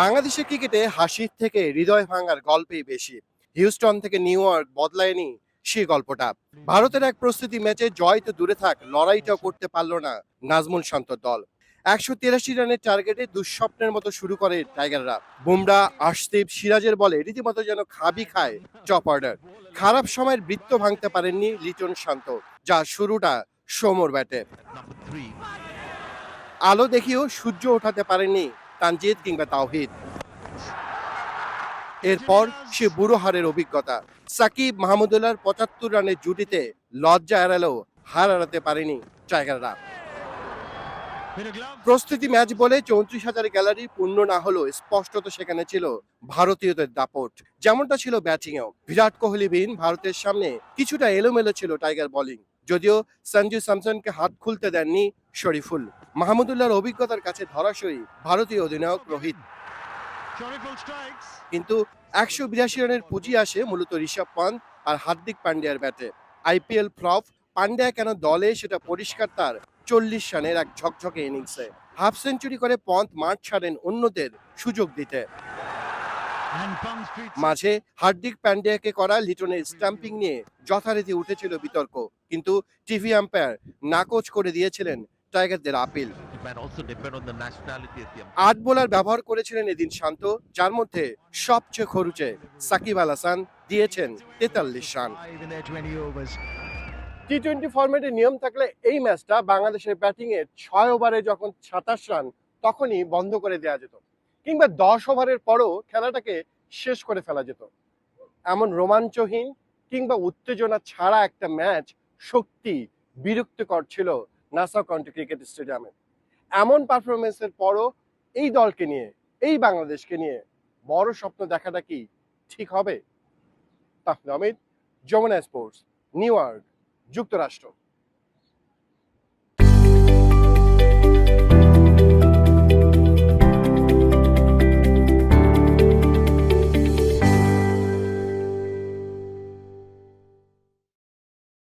বাংলাদেশের ক্রিকেটে হাসির থেকে হৃদয় ভাঙার গল্পই বেশি। হিউস্টন থেকে নিউ ইয়র্ক বদলায়নি সেই গল্পটা। ভারতের এক প্রস্তুতি ম্যাচে জয় তো দূরে থাক, লড়াইটাও করতে পারল না নাজমুল শান্তর দল। একশো তিরাশি রানের টার্গেটে দুঃস্বপ্নের মতো শুরু করে টাইগাররা। বুমরা আশদীপ সিরাজের বলে রীতিমতো যেন খাবি খায় টপ অর্ডার। খারাপ সময়ের বৃত্ত ভাঙতে পারেননি লিটন শান্ত, যা শুরুটা সোমর ব্যাটে। আলো দেখিয়েও সূর্য ওঠাতে পারেননি তানজিদ কিংবা তাওহিদ। এরপর সে বুড়ো হারের অভিজ্ঞতা। সাকিব মাহমুদুল্লাহর পঁচাত্তর রানের জুটিতে লজ্জা এড়ালেও হার এড়াতে পারেনি টাইগাররা প্রস্তুতি ম্যাচ বলে চৌত্রিশ হাজার গ্যালারি পূর্ণ না হলেও স্পষ্টত সেখানে ছিল ভারতীয়দের দাপট। যেমনটা ছিল ব্যাটিংয়েও। বিরাট কোহলিবিহীন ভারতের সামনে কিছুটা এলোমেলো ছিল টাইগার বোলিং। যদিও সঞ্জু স্যামসনকে হাত খুলতে দেননি শরীফুল। মাহমুদুল্লাহর অভিজ্ঞতার কাছে ধরাশয়ী ভারতীয় অধিনায়ক রোহিত। কিন্তু একশো বিরাশি রানের পুঁজি আসে মূলত ঋষভ পন্থ আর হার্দিক পান্ডিয়ার ব্যাটে। আইপিএল ফ্লপ পান্ডিয়া কেন দলে সেটা পরিষ্কার তার চল্লিশ রানের এক ঝকঝকে ইনিংসে। হাফ সেঞ্চুরি করে পন্থ মাঠ ছাড়েন অন্যদের সুযোগ দিতে। মাঝে হার্দিক পান্ডিয়াকে করা লিটনের স্টাম্পিং নিয়ে যথারীতি উঠেছিল বিতর্ক। কিন্তু টিভি আম্পায়ার নাকচ করে দিয়েছিলেন টাইগারদের আপিল. আট বোলার ব্যবহার করেছিলেন এদিন শান্ত, যার মধ্যে সবচেয়ে খরুচে সাকিব আল হাসান দিয়েছেন তেতাল্লিশ run in their 20 overs. T twenty ফরম্যাটের নিয়ম থাকলে এই ম্যাচটা বাংলাদেশের ব্যাটিং এ ছয় ওভারে যখন সাতাশ রান, তখনই বন্ধ করে দেওয়া যেত কিংবা দশ ওভারের পরও খেলাটাকে শেষ করে ফেলা যেত এমন রোমাঞ্চহীন কিংবা উত্তেজনা ছাড়া একটা ম্যাচ সত্যি বিরক্তিকর ছিল নাসা কাউন্টি ক্রিকেট স্টেডিয়ামে। এমন পারফরমেন্সের পরও এই দলকে নিয়ে, এই বাংলাদেশকে নিয়ে বড় স্বপ্ন দেখাটা কি ঠিক হবে? তাহলে Amit, Jamuna sports New York যুক্তরাষ্ট্র।